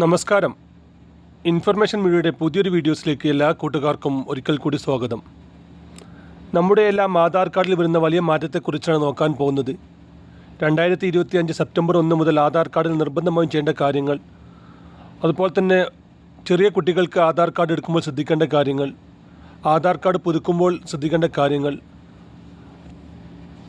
നമസ്കാരം. ഇൻഫർമേഷൻ മീഡിയയുടെ പുതിയൊരു വീഡിയോസിലേക്ക് എല്ലാ കൂട്ടുകാർക്കും ഒരിക്കൽ കൂടി സ്വാഗതം. നമ്മുടെ എല്ലാം ആധാർ കാർഡിൽ വരുന്ന വലിയ മാറ്റത്തെക്കുറിച്ചാണ് നോക്കാൻ പോകുന്നത്. രണ്ടായിരത്തി ഇരുപത്തി അഞ്ച് സെപ്റ്റംബർ ഒന്ന് മുതൽ ആധാർ കാർഡിൽ നിർബന്ധമായും ചെയ്യേണ്ട കാര്യങ്ങൾ അതുപോലെ തന്നെ ചെറിയ കുട്ടികൾക്ക് ആധാർ കാർഡ് എടുക്കുമ്പോൾ ശ്രദ്ധിക്കേണ്ട കാര്യങ്ങൾ ആധാർ കാർഡ് പുതുക്കുമ്പോൾ ശ്രദ്ധിക്കേണ്ട കാര്യങ്ങൾ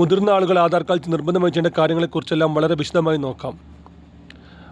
മുതിർന്ന ആളുകൾ ആധാർ കാർഡ് നിർബന്ധമായും ചെയ്യേണ്ട കാര്യങ്ങളെക്കുറിച്ചെല്ലാം വളരെ വിശദമായി നോക്കാം.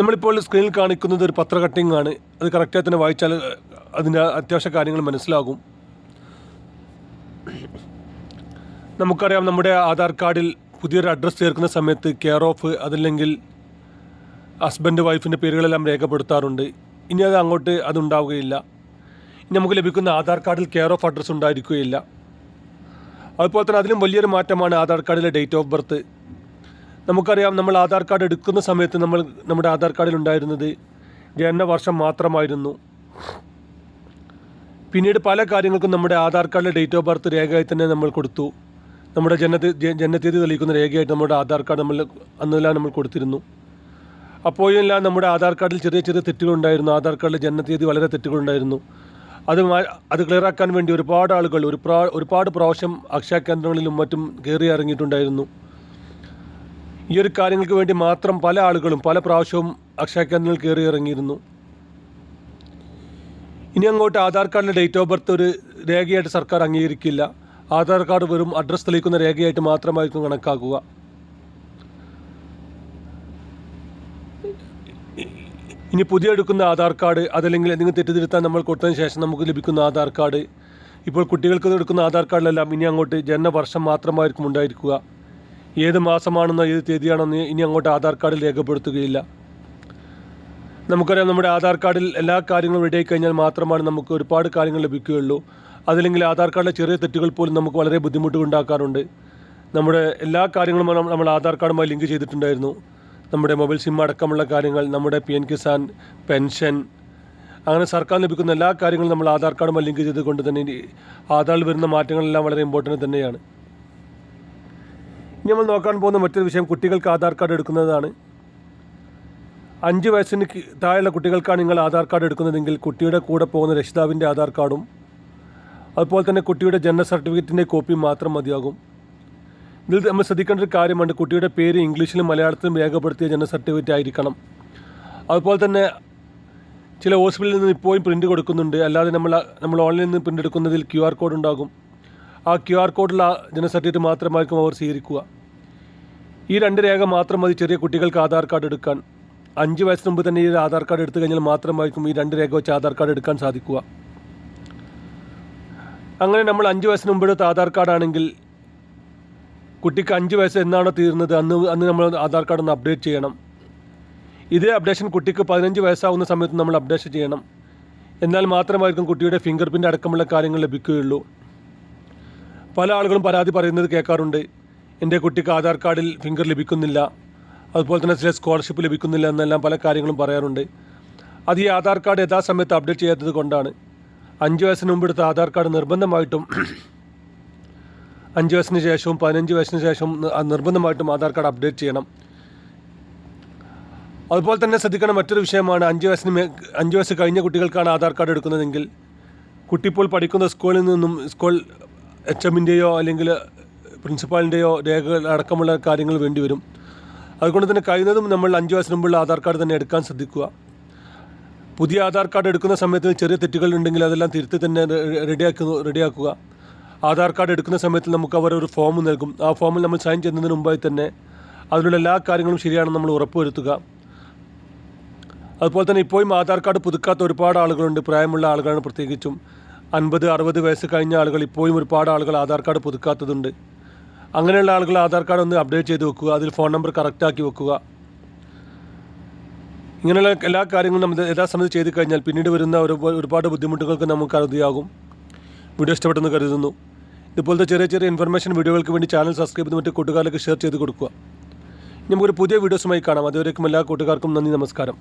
നമ്മളിപ്പോൾ സ്ക്രീനിൽ കാണിക്കുന്നത് ഒരു പത്ര കട്ടിംഗ് ആണ്. അത് കറക്റ്റായി തന്നെ വായിച്ചാൽ അതിന്റെ അത്യാവശ്യ കാര്യങ്ങൾ മനസ്സിലാകും. നമുക്കറിയാം നമ്മുടെ ആധാർ കാർഡിൽ പുതിയൊരു അഡ്രസ്സ് ചേർക്കുന്ന സമയത്ത് കെയർ ഓഫ് അതല്ലെങ്കിൽ ഹസ്ബൻഡ് വൈഫിന്റെ പേരുകളെല്ലാം രേഖപ്പെടുത്താറുണ്ട്. ഇനി അത് അങ്ങോട്ട് അതുണ്ടാവുകയില്ല ഇനി നമുക്ക് ലഭിക്കുന്ന ആധാർ കാർഡിൽ കെയർ ഓഫ് അഡ്രസ്സ് ഉണ്ടായിരിക്കുകയില്ല. അതുപോലെ തന്നെ അതിലും വലിയൊരു മാറ്റമാണ് ആധാർ കാർഡിലെ ഡേറ്റ് ഓഫ് ബർത്ത് നമുക്കറിയാം നമ്മൾ ആധാർ കാർഡ് എടുക്കുന്ന സമയത്ത് നമ്മൾ നമ്മുടെ ആധാർ കാർഡിൽ ഉണ്ടായിരുന്നത് ജനന വർഷം മാത്രമായിരുന്നു. പിന്നീട് പല കാര്യങ്ങൾക്കും നമ്മുടെ ആധാർ കാർഡിലെ ഡേറ്റ് ഓഫ് ബർത്ത് രേഖയായി തന്നെ നമ്മൾ കൊടുത്തു. നമ്മുടെ ജനന ജനത്തീയതി തെളിയിക്കുന്ന രേഖയായിട്ട് നമ്മുടെ ആധാർ കാർഡ് നമ്മൾ അന്നെല്ലാം നമ്മൾ കൊടുത്തിരുന്നു. അപ്പോഴെല്ലാം നമ്മുടെ ആധാർ കാർഡിൽ ചെറിയ ചെറിയ തെറ്റുകളുണ്ടായിരുന്നു. ആധാർ കാർഡിലെ ജനനത്തീയതി വളരെ തെറ്റുകളുണ്ടായിരുന്നു. അത് അത് ക്ലിയറാക്കാൻ വേണ്ടി ഒരുപാട് ആളുകൾ ഒരുപാട് ഒരുപാട് പ്രാവശ്യം അക്ഷയ കേന്ദ്രങ്ങളിലും മറ്റും കയറി ഇറങ്ങിയിട്ടുണ്ടായിരുന്നു. ഈ ഒരു കാര്യങ്ങൾക്ക് വേണ്ടി മാത്രം പല ആളുകളും പല പ്രാവശ്യവും അക്ഷയ കേന്ദ്രങ്ങളിൽ കയറി ഇറങ്ങിയിരുന്നു. ഇനി അങ്ങോട്ട് ആധാർ കാർഡിന്റെ ഡേറ്റ് ഓഫ് ബർത്ത് ഒരു രേഖയായിട്ട് സർക്കാർ അംഗീകരിക്കില്ല. ആധാർ കാർഡ് വെറും അഡ്രസ്സ് തെളിയിക്കുന്ന രേഖയായിട്ട് മാത്രമായിരിക്കും കണക്കാക്കുക. ഇനി പുതിയ എടുക്കുന്ന ആധാർ കാർഡ് അതല്ലെങ്കിൽ എന്തെങ്കിലും തെറ്റിദ്ധരുത്താൻ നമ്മൾ കൊടുത്തതിന് ശേഷം നമുക്ക് ലഭിക്കുന്ന ആധാർ കാർഡ്. ഇപ്പോൾ കുട്ടികൾക്ക് എടുക്കുന്ന ആധാർ കാർഡിലെല്ലാം ഇനി അങ്ങോട്ട് ജനന വർഷം മാത്രമായിരിക്കും ഉണ്ടായിരിക്കുക. ഏത് മാസമാണെന്നോ ഏത് തീയതിയാണെന്ന് ഇനി അങ്ങോട്ട് ആധാർ കാർഡിൽ രേഖപ്പെടുത്തുകയില്ല. നമുക്കറിയാം നമ്മുടെ ആധാർ കാർഡിൽ എല്ലാ കാര്യങ്ങളും റെഡി കഴിഞ്ഞാൽ മാത്രമാണ് നമുക്ക് ഒരുപാട് കാര്യങ്ങൾ ലഭിക്കുകയുള്ളൂ. അതല്ലെങ്കിൽ ആധാർ കാർഡിലെ ചെറിയ തെറ്റുകൾ പോലും നമുക്ക് വളരെ ബുദ്ധിമുട്ട് ഉണ്ടാക്കാറുണ്ട് നമ്മുടെ എല്ലാ കാര്യങ്ങളും നമ്മൾ- ആധാർ കാർഡുമായി ലിങ്ക് ചെയ്തിട്ടുണ്ടായിരുന്നു. നമ്മുടെ മൊബൈൽ സിം അടക്കമുള്ള കാര്യങ്ങൾ നമ്മുടെ പി എൻ കിസാൻ പെൻഷൻ അങ്ങനെ സർക്കാർ ലഭിക്കുന്ന എല്ലാ കാര്യങ്ങളും നമ്മൾ ആധാർ കാർഡുമായി ലിങ്ക് ചെയ്തുകൊണ്ട് തന്നെ ആധാറിൽ വരുന്ന മാറ്റങ്ങളെല്ലാം വളരെ ഇമ്പോർട്ടന്റ് തന്നെയാണ്. നമ്മൾ നോക്കാൻ പോകുന്ന മറ്റൊരു വിഷയം കുട്ടികൾക്ക് ആധാർ കാർഡ് എടുക്കുന്നതാണ്. അഞ്ച് വയസ്സിന് താഴെയുള്ള കുട്ടികൾക്കാണ് നിങ്ങൾ ആധാർ കാർഡ് എടുക്കുന്നതെങ്കിൽ കുട്ടിയുടെ കൂടെ പോകുന്ന രക്ഷിതാവിന്റെ ആധാർ കാർഡും അതുപോലെ തന്നെ കുട്ടിയുടെ ജനന സർട്ടിഫിക്കറ്റിന്റെ കോപ്പി മാത്രം മതിയാകും. ഇതിൽ നമ്മൾ ശ്രദ്ധിക്കേണ്ട ഒരു കാര്യമുണ്ട് കുട്ടിയുടെ പേര് ഇംഗ്ലീഷിലും മലയാളത്തിലും രേഖപ്പെടുത്തിയ ജനന സർട്ടിഫിക്കറ്റ് ആയിരിക്കണം. അതുപോലെ തന്നെ ചില ഹോസ്പിറ്റലിൽ നിന്ന് ഇപ്പോഴും പ്രിന്റ് കൊടുക്കുന്നുണ്ട് അല്ലാതെ നമ്മൾ നമ്മൾ ഓൺലൈനിൽ നിന്ന് പ്രിന്റ് എടുക്കുന്നതിൽ ക്യു ആർ കോഡ് ഉണ്ടാകും. ആ ക്യു ആർ കോഡിലുള്ള ജനന സർട്ടിഫിക്കറ്റ് മാത്രമായിരിക്കും അവർ സ്വീകരിക്കുക. ഈ രണ്ട് രേഖ മാത്രം മതി ചെറിയ കുട്ടികൾക്ക് ആധാർ കാർഡ് എടുക്കാൻ. അഞ്ച് വയസ്സിന് മുമ്പ് തന്നെ ഈ ആധാർ കാർഡ് എടുത്തു കഴിഞ്ഞാൽ മാത്രമായിരിക്കും ഈ രണ്ട് രേഖ വെച്ച് ആധാർ കാർഡ് എടുക്കാൻ സാധിക്കുക. അങ്ങനെ നമ്മൾ അഞ്ച് വയസ്സിന് മുമ്പ് എടുത്ത ആധാർ കാർഡാണെങ്കിൽ കുട്ടിക്ക് അഞ്ച് വയസ്സ് എന്നാണോ തീർന്നത് അന്ന് അന്ന് നമ്മൾ ആധാർ കാർഡ് ഒന്ന് അപ്ഡേറ്റ് ചെയ്യണം. ഇതേ അപ്ഡേഷൻ കുട്ടിക്ക് പതിനഞ്ച് വയസ്സാവുന്ന സമയത്ത് നമ്മൾ അപ്ഡേഷൻ ചെയ്യണം. എന്നാൽ മാത്രമായിരിക്കും കുട്ടിയുടെ ഫിംഗർ പ്രിന്റ് അടക്കമുള്ള കാര്യങ്ങൾ ലഭിക്കുകയുള്ളൂ. പല ആളുകളും പരാതി പറയുന്നത് കേൾക്കാറുണ്ട്. എന്റെ കുട്ടിക്ക് ആധാർ കാർഡിൽ ഫിംഗർ ലഭിക്കുന്നില്ല. അതുപോലെ തന്നെ ചില സ്കോളർഷിപ്പ് ലഭിക്കുന്നില്ല എന്നെല്ലാം പല കാര്യങ്ങളും പറയാറുണ്ട്. അത് ഈ ആധാർ കാർഡ് യഥാസമയത്ത് അപ്ഡേറ്റ് ചെയ്യാത്തത് കൊണ്ടാണ്. അഞ്ച് വയസ്സിന് മുമ്പ് എടുത്ത ആധാർ കാർഡ് നിർബന്ധമായിട്ടും അഞ്ച് വയസ്സിന് ശേഷവും പതിനഞ്ച് വയസ്സിന് ശേഷവും നിർബന്ധമായിട്ടും ആധാർ കാർഡ് അപ്ഡേറ്റ് ചെയ്യണം. അതുപോലെ തന്നെ ശ്രദ്ധിക്കേണ്ട മറ്റൊരു വിഷയമാണ് അഞ്ച് വയസ്സിന് അഞ്ച് വയസ്സ് കഴിഞ്ഞ കുട്ടികൾക്കാണ് ആധാർ കാർഡ് എടുക്കുന്നതെങ്കിൽ കുട്ടി ഇപ്പോൾ പഠിക്കുന്ന സ്കൂളിൽ നിന്നും സ്കൂൾ എച്ച് എമ്മിന്റെയോ അല്ലെങ്കിൽ പ്രിൻസിപ്പാളിന്റെയോ രേഖകൾ അടക്കമുള്ള കാര്യങ്ങൾ വേണ്ടി വരും അതുകൊണ്ട് തന്നെ കഴിയുന്നതും നമ്മൾ അഞ്ച് വയസ്സിന് മുമ്പുള്ള ആധാർ കാർഡ് തന്നെ എടുക്കാൻ ശ്രദ്ധിക്കുക. പുതിയ ആധാർ കാർഡ് എടുക്കുന്ന സമയത്ത് ചെറിയ തെറ്റുകൾ ഉണ്ടെങ്കിൽ അതെല്ലാം തിരുത്തി തന്നെ റെഡിയാക്കുന്നു റെഡിയാക്കുക. ആധാർ കാർഡ് എടുക്കുന്ന സമയത്ത് നമുക്ക് അവർ ഒരു ഫോം നൽകും. ആ ഫോമിൽ നമ്മൾ സൈൻ ചെയ്യുന്നതിന് മുമ്പായി തന്നെ അതിലുള്ള എല്ലാ കാര്യങ്ങളും ശരിയാണെന്ന് നമ്മൾ ഉറപ്പുവരുത്തുക. അതുപോലെ തന്നെ ഇപ്പോഴും ആധാർ കാർഡ് പുതുക്കാത്ത ഒരുപാട് ആളുകളുണ്ട്. പ്രായമുള്ള ആളുകളാണ് പ്രത്യേകിച്ചും. അൻപത് അറുപത് വയസ്സ് കഴിഞ്ഞ ആളുകൾ ഇപ്പോഴും ഒരുപാട് ആളുകൾ ആധാർ കാർഡ് പുതുക്കാത്തതുണ്ട്. അങ്ങനെയുള്ള ആളുകൾ ആധാർ കാർഡ് ഒന്ന് അപ്ഡേറ്റ് ചെയ്ത് വെക്കുക അതിൽ ഫോൺ നമ്പർ കറക്റ്റാക്കി വെക്കുക. ഇങ്ങനെയുള്ള എല്ലാ കാര്യങ്ങളും നമ്മൾ യഥാസമയത്ത് ചെയ്ത് കഴിഞ്ഞാൽ പിന്നീട് വരുന്ന ഒരു ഒരുപാട് ബുദ്ധിമുട്ടുകൾക്ക് നമുക്ക് അറുതിയാകും. വീഡിയോ ഇഷ്ടപ്പെട്ടെന്ന് കരുതുന്നു. ഇതുപോലത്തെ ചെറിയ ചെറിയ ഇൻഫർമേഷൻ വീഡിയോകൾക്ക് വേണ്ടി ചാനൽ സബ്സ്ക്രൈബ് ചെയ്ത് മറ്റു കൂട്ടുകാർക്ക് ഷെയർ ചെയ്ത് കൊടുക്കുക. നമുക്കൊരു പുതിയ വീഡിയോസുമായി കാണാം. അതുവരേക്കും എല്ലാ കൂട്ടുകാർക്കും നന്ദി നമസ്കാരം.